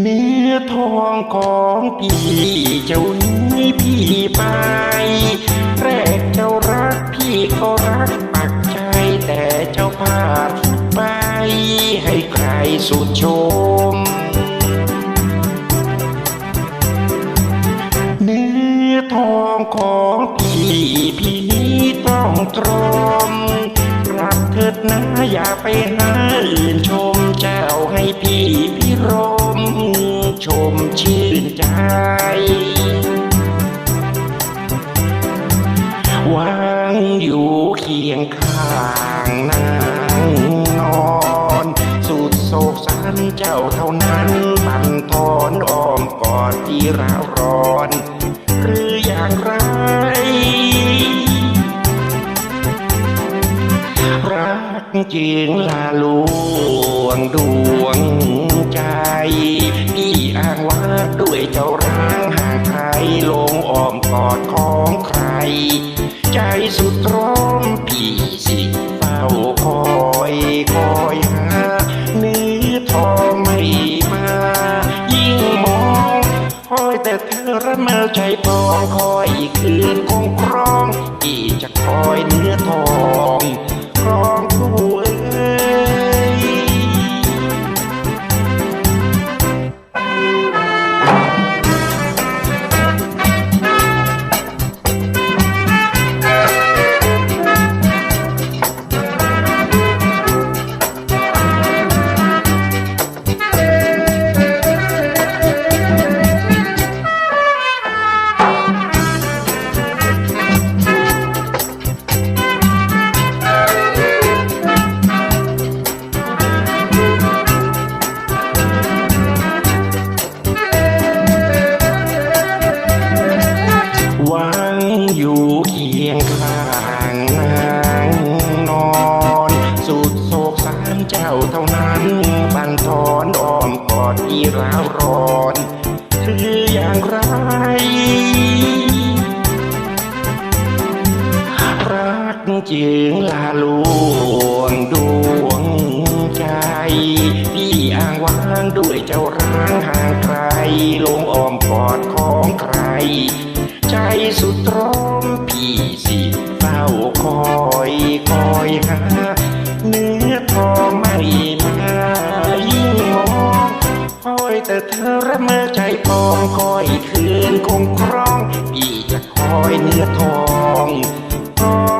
เนื้อทองของพี่เจ้านี้พี่ไป แรกเจ้ารักพี่ก็รักปักใจแต่เจ้าพาดไปให้ใครสุดชม เนื้อทองของพี่พี่นี้ต้องตรม นะอย่าไปหาอื่นชมเจ้าให้พี่พี่รม ชมชื่นใจ วางอยู่เคียงข้างนางนอน สุดโศกสันเจ้าเท่านั้นบันทอนอ้อมกอดที่ร้าวร้อน หรืออย่างไร จริงลาลวงดวงใจพี่อ้างว่าด้วยเจ้าร้างห่างไกลลงอ้อมกอดของใคร ใจสุดร้อนพี่สิเฝ้าคอยคอยหาเนื้อทองไม่มา ยิ่งมองคอยแต่เธอระเมอใจปองคอยคืนคงครองอีจะคอยเนื้อทองครอง ร้าวร้อนคืออย่างไรรักจริงลาลวงดวงใจพี่อ้างว้างด้วยเจ้าร้างห่างไกลลงอ้อมกอดของใคร ใจสุดตรอมพี่สิเฝ้าคอยคอยหา เธอระเมอใจปองคอยคืนคงครองพี่จะคอยเนื้อทองครอง